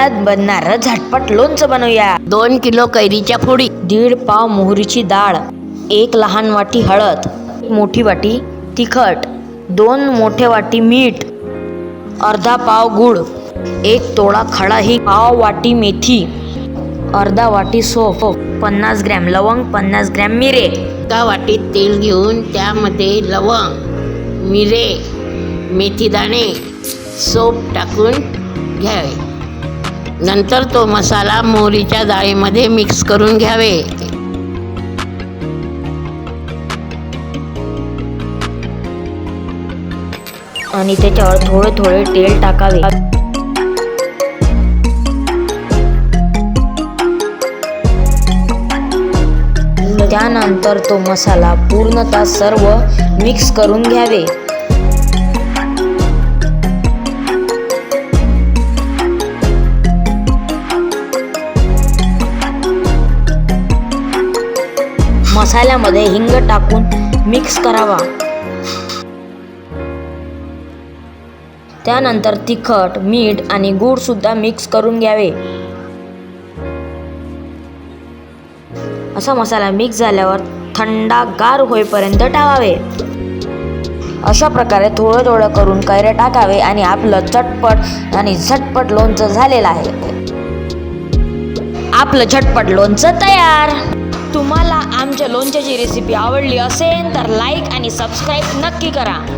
उन्हाळ्यात बनणार झटपट लोणचं बनवूया. दोन किलो कैरीच्या फोडी दीड पाव मोहरीची डाळ एक लहान वाटी हळद मोठी वाटी तिखट दोन मोठे वाटी मीठ अर्धा पाव गुळ एक तोळा खडा ही पाव वाटी मेथी अर्धा वाटी सोफ पन्नास ग्रॅम लवंग पन्नास ग्रॅम मिरे. एका वाटीत तेल घेऊन त्यामध्ये लवंग मिरे मेथीदाणे सोप टाकून घ्यावे. नंतर तो मसाला मोहरीच्या डाळीमध्ये मिक्स करून घ्यावे. आणि त्याच्यावर थोडे थोडे तेल टाकावे. त्यानंतर तो मसाला पूर्णतः सर्व मिक्स करून घ्यावे. मसाल्यामध्ये हिंग टाकून मिक्स करावा. त्यानंतर तिखट मीठ आणि गूळसुद्धा मिक्स करून घ्यावे. असा मसाला मिक्स झाल्यावर थंडागार होईपर्यंत टाकावे अशा प्रकारे थोडं थोडं करून कैरे टाकावे आणि आपलं चटपट आणि झटपट लोणचं झालेलं आहे. आपलं झटपट लोणचं तयार. तुम्हाला आमच्या लोणच्याची रेसिपी आवडली असेल तर लाईक आणि सबस्क्राईब नक्की करा.